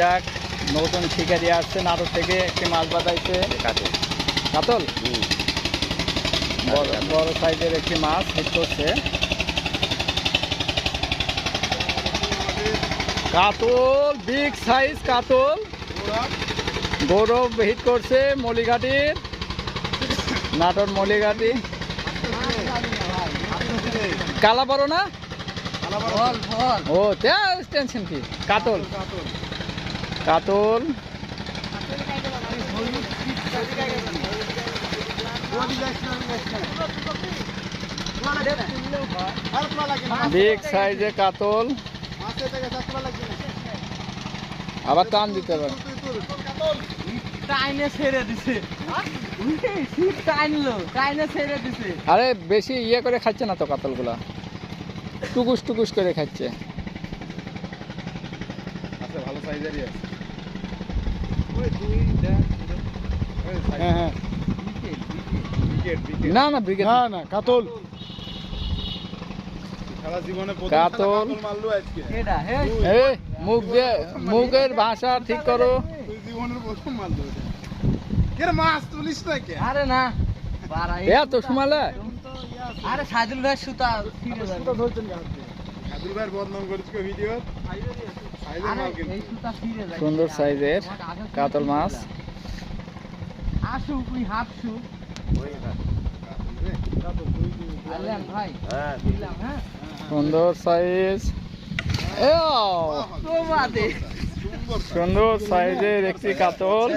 যাক নতুন শিকারি আসছে নাটক থেকে একটি মাছ বাঁধাইছে কাটে কাতল? বড় বড় সাইজের একটি মাছ হিট করছে। কাতল বিগ সাইজ কাতল। গৌরব হিট করছে মলিঘাটির নাটোর মলিঘাটি। কালা বড় না ও টেনশন কি? কাতল কাতল। বিগ সাইজে কাতল। আবার টান দিতে দিছে। আরে বেশি ইয়ে করে খাচ্ছে না তো কাতলগুলা। টুকুস টুকুস করে খাচ্ছে। হ্যাঁ হ্যাঁ। না না ব্রিগেড না না। কাতল। সারা জীবনে কাতল। মারলো আজকে। কেডা হে? এ মুখ দিয়ে মুখের ভাষা ঠিক করো। মাছ তুলিস না কে? আরে না সুমালে। আরে ভাই সুতা ভাইয়ের বদনাম করিস ভিডিও সুন্দর সাইজের কাতল মাছ। আসুক সুন্দর সাইজ। সুন্দর সাইজের একটি কাতল।